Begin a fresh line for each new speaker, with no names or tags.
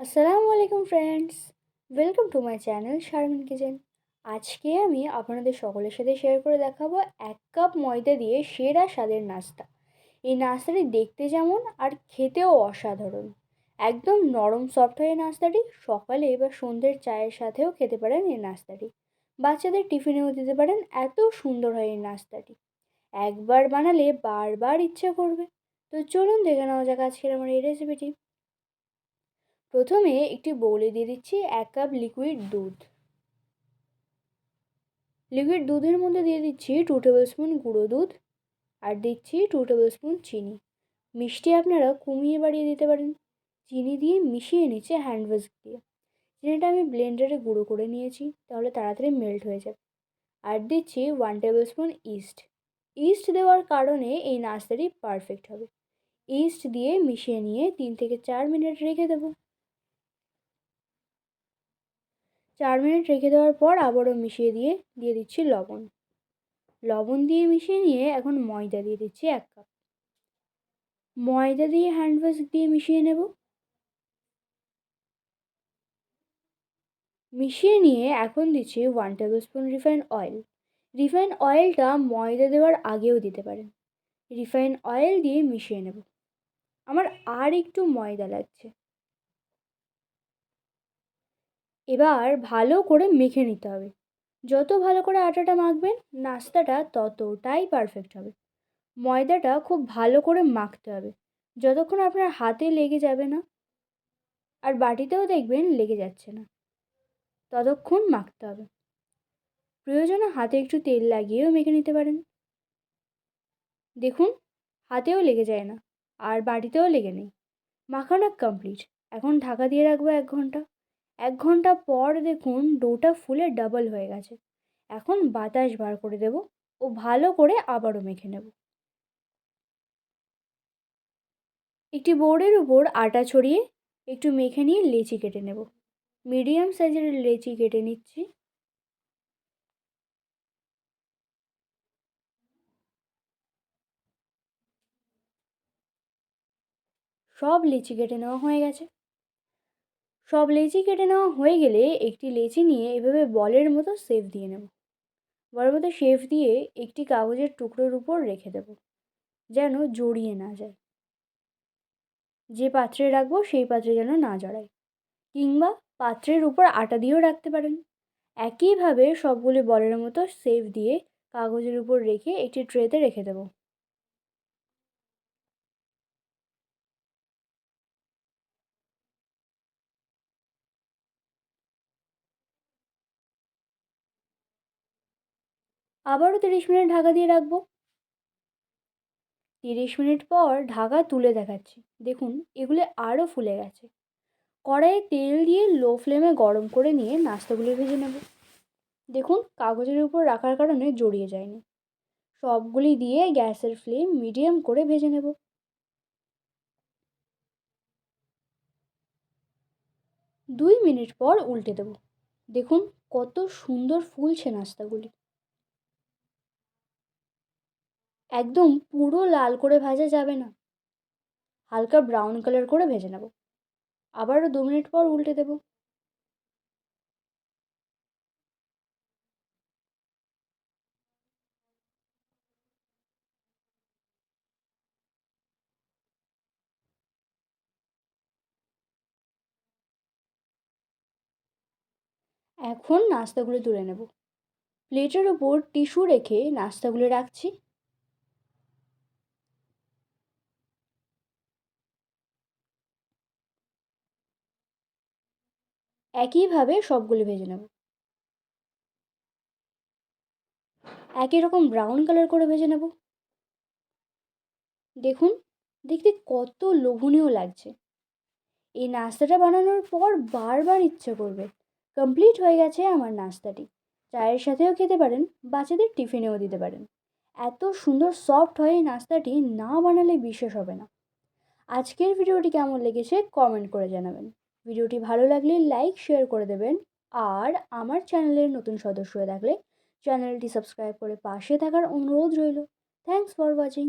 আসসালামু আলাইকুম friends welcome to my channel Sharmin kitchen আজকে আমি আপনাদের সকলের সাথে শেয়ার করে দেখাবো এক কাপ ময়দা দিয়ে সেরা স্বাদের নাস্তা। এই নাস্তাটি দেখতে যেমন আর খেতেও অসাধারণ। একদম নরম সফট হয়ে নাস্তাটি, সকালে বা সন্ধ্যের চায়ের সাথেও খেতে পারেন এই নাস্তাটি। বাচ্চাদের টিফিনেও দিতে পারেন, এত সুন্দর হয় এই নাস্তাটি। একবার বানালে বারবার ইচ্ছে করবে। তো চলুন দেখে নেওয়া যাক আজকের আমার এই রেসিপিটি প্রথমে একটি বৌলে দিয়ে দিচ্ছি এক কাপ লিকুইড দুধ। লিকুইড দুধের মধ্যে দিয়ে দিচ্ছি টু টেবিল স্পুন গুঁড়ো দুধ আর দিচ্ছি টু টেবিল স্পুন চিনি। মিষ্টি আপনারা কমিয়ে বাড়িয়ে দিতে পারেন। চিনি দিয়ে মিশিয়ে নিচ্ছে হ্যান্ড ওয়াশ দিয়ে। চিনিটা আমি ব্লেন্ডারে গুঁড়ো করে নিয়েছি, তাহলে তাড়াতাড়ি মেল্ট হয়ে যাবে। আর দিচ্ছি one tablespoon yeast yeast দেওয়ার কারণে এই নাস্তাটি পারফেক্ট হবে। ইস্ট দিয়ে মিশিয়ে নিয়ে তিন থেকে চার মিনিট রেখে দেবো। চার মিনিট রেখে দেওয়ার পর আবারও মিশিয়ে দিয়ে দিয়ে দিচ্ছি লবণ। লবণ দিয়ে মিশিয়ে নিয়ে এখন ময়দা দিয়ে দিচ্ছি এক কাপ। ময়দা দিয়ে হ্যান্ড ওয়াশ দিয়ে মিশিয়ে নেব। মিশিয়ে নিয়ে এখন দিচ্ছি one tablespoon refined oil refined অয়েলটা ময়দা দেওয়ার আগেও দিতে পারেন। রিফাইন অয়েল দিয়ে মিশিয়ে নেব। আমার আর একটু ময়দা লাগছে। এবার ভালো করে মেখে নিতে হবে। যত ভালো করে আটাটা মাখবেন, নাস্তাটা ততটাই পারফেক্ট হবে। ময়দাটা খুব ভালো করে মাখতে হবে। যতক্ষণ আপনার হাতে লেগে যাবে না, আর বাটিতেও দেখবেন লেগে যাচ্ছে না, ততক্ষণ মাখতে হবে। প্রয়োজনে হাতে একটু তেল লাগিয়েও মেখে নিতে পারেন। দেখুন, হাতেও লেগে যায় না, আর বাটিতেও লেগে নেই। মাখানো কমপ্লিট এখন ঢাকা দিয়ে রাখব এক ঘণ্টা। এক ঘণ্টা পর দেখুন ডোটা ফুলে ডাবল হয়ে গেছে। এখন বাতাস বার করে দেব ও ভালো করে আবারও মেখে নেব। একটি বোর্ডের উপর আটা ছড়িয়ে একটু মেখে নিয়ে লেচি কেটে নেব। মিডিয়াম সাইজের লেচি কেটে নিচ্ছি। সব লিচি কেটে নেওয়া হয়ে গেছে। সব লেচি কেটে নেওয়া হয়ে গেলে একটি লেচি নিয়ে এভাবে বলের মতো শেপ দিয়ে নেব। বলের মতো শেপ দিয়ে একটি কাগজের টুকরোর উপর রেখে দেব, যেন জড়িয়ে না যায়। যে পাত্রে রাখব সেই পাত্রে যেন না জড়ায়, কিংবা পাত্রের উপর আটা দিয়েও রাখতে পারেন। একইভাবে সবগুলি বলের মতো শেপ দিয়ে কাগজের উপর রেখে একটি ট্রেতে রেখে দেবো। আবারও তিরিশ মিনিট ঢাকা দিয়ে রাখব। তিরিশ মিনিট পর ঢাকা তুলে দেখাচ্ছি। দেখুন, এগুলো আরও ফুলে গেছে। কড়াইয়ে তেল দিয়ে লো ফ্লেমে গরম করে নিয়ে নাস্তাগুলি ভেজে নেব। দেখুন, কাগজের উপর রাখার কারণে জড়িয়ে যায়নি। সবগুলি দিয়ে গ্যাসের ফ্লেম মিডিয়াম করে ভেজে নেব। দুই মিনিট পর উল্টে দেব। দেখুন, কত সুন্দর ফুলছে নাস্তাগুলি। একদম পুরো লাল করে ভাজা যাবে না। হালকা ব্রাউন কালার করে ভেজে নেব। আবারও দু মিনিট পর উল্টে দেব। এখন নাস্তাগুলো তুলে নেব। প্লেটের ওপর টিস্যু রেখে নাস্তাগুলো রাখছি। একইভাবে সবগুলো ভেজে নেব। একই রকম ব্রাউন কালার করে ভেজে নেব। দেখুন, দেখতে কত লোভনীয় লাগছে। এই নাস্তাটা বানানোর পর বারবার ইচ্ছে করবে। কমপ্লিট হয়ে গেছে আমার নাস্তাটি। চায়ের সাথেও খেতে পারেন, বাচ্চাদের টিফিনেও দিতে পারেন। এত সুন্দর সফট হয় এই নাস্তাটি না বানালে বিশ্বাস হবে না। আজকের ভিডিওটি কেমন লেগেছে কমেন্ট করে জানাবেন। ভিডিওটি ভালো লাগলে লাইক, শেয়ার করে দেবেন। আর আমার চ্যানেলের নতুন সদস্য হয়ে থাকলে চ্যানেলটি সাবস্ক্রাইব করে পাশে থাকার অনুরোধ রইল। Thanks for watching.